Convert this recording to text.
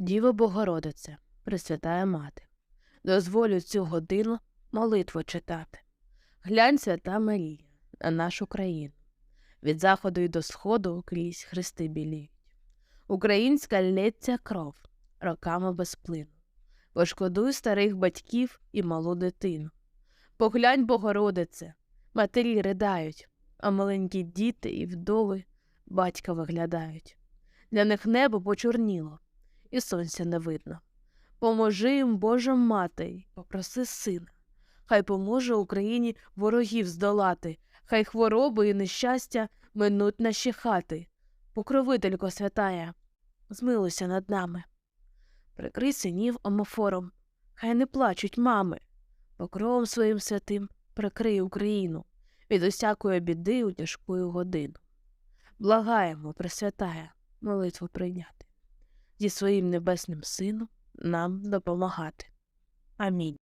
Діво Богородице, Пресвятая Мати, дозволю цю годину молитву читати. Глянь, свята Марія, на нашу країну. Від заходу й до сходу крізь хрести біліють. Українська лється кров, роками без плину. Пошкодуй старих батьків і малу дитину. Поглянь, Богородице, матері ридають, а маленькі діти і вдови батька виглядають. Для них небо почорніло, і сонця не видно. Поможи їм, Божа мати, попроси сина. Хай поможе Україні ворогів здолати, хай хвороби і нещастя минуть наші хати. Покровителько святая, змилуйся над нами. Прикрий синів омофором, хай не плачуть мами. Покровом своїм святим прикрий Україну від усякої біди у тяжкую годину. Благаємо, Пресвятая, молитву прийняти, зі своїм небесним сином нам допомагати. Амінь.